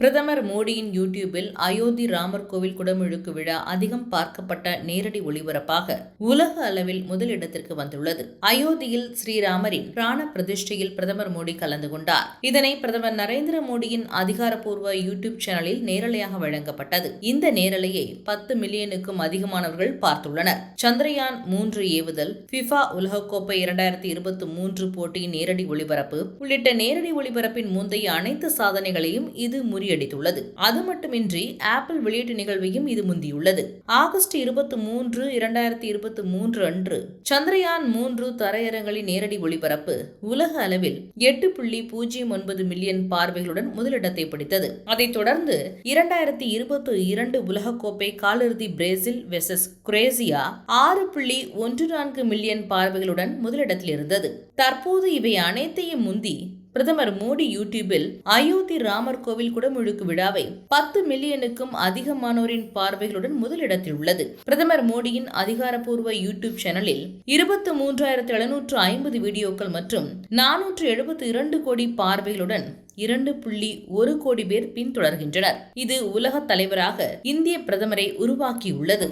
பிரதமர் மோடியின் யூடியூபில் அயோத்தி ராமர் கோவில் குடமுழுக்கு விழா அதிகம் பார்க்கப்பட்ட நேரடி ஒளிபரப்பாக உலக அளவில் முதலிடத்திற்கு வந்துள்ளது. அயோத்தியில் ஸ்ரீராமரின் பிராண பிரதிஷ்டையில் பிரதமர் மோடி கலந்து கொண்டார். இதனை பிரதமர் நரேந்திர மோடியின் அதிகாரப்பூர்வ யூடியூப் சேனலில் நேரலையாக வழங்கப்பட்டது. இந்த நேரலையை பத்து மில்லியனுக்கும் அதிகமானவர்கள் பார்த்துள்ளனர். சந்திரயான் மூன்று ஏவுதல் பிஃபா உலகக்கோப்பை இரண்டாயிரத்தி இருபத்தி மூன்று போட்டியின் நேரடி ஒளிபரப்பு உள்ளிட்ட நேரடி ஒளிபரப்பின் முந்தைய அனைத்து சாதனைகளையும் இது முறி முறியடித்துள்ளது. அது மட்டுமின்றி ஆப்பிள் வெளியீட்டு நிகழ்வையும் இது முந்தியுள்ளது. ஆகஸ்ட் இருபத்தி மூன்று இரண்டாயிரத்தி இருபத்தி மூன்று அன்று சந்திரயான் மூன்று தரையரங்களின் நேரடி ஒளிபரப்பு உலக அளவில் எட்டு புள்ளி பூஜ்ஜியம் ஒன்பது மில்லியன் பார்வைகளுடன் முதலிடத்தை பிடித்தது. அதைத் தொடர்ந்து இரண்டாயிரத்தி இருபத்தி இரண்டு உலகக்கோப்பை காலிறுதி பிரேசில் வெர்சஸ் குரேசியா ஆறு புள்ளி ஒன்று நான்கு மில்லியன் பார்வைகளுடன் முதலிடத்தில் இருந்தது. தற்போது இவை அனைத்தையும் முந்தி பிரதமர் மோடி யூடியூபில் அயோத்தி ராமர் கோவில் குடமுழுக்கு விழாவை பத்து மில்லியனுக்கும் அதிகமானோரின் பார்வைகளுடன் முதலிடத்தில் உள்ளது. பிரதமர் மோடியின் அதிகாரப்பூர்வ யூடியூப் சேனலில் இருபத்தி மூன்றாயிரத்து எழுநூற்று ஐம்பது வீடியோக்கள் மற்றும் நானூற்று எழுபத்தி இரண்டு கோடி பார்வைகளுடன் இரண்டு புள்ளி ஒரு கோடி பேர் பின்தொடர்கின்றனர். இது உலகத் தலைவராக இந்திய பிரதமரை உருவாக்கியுள்ளது.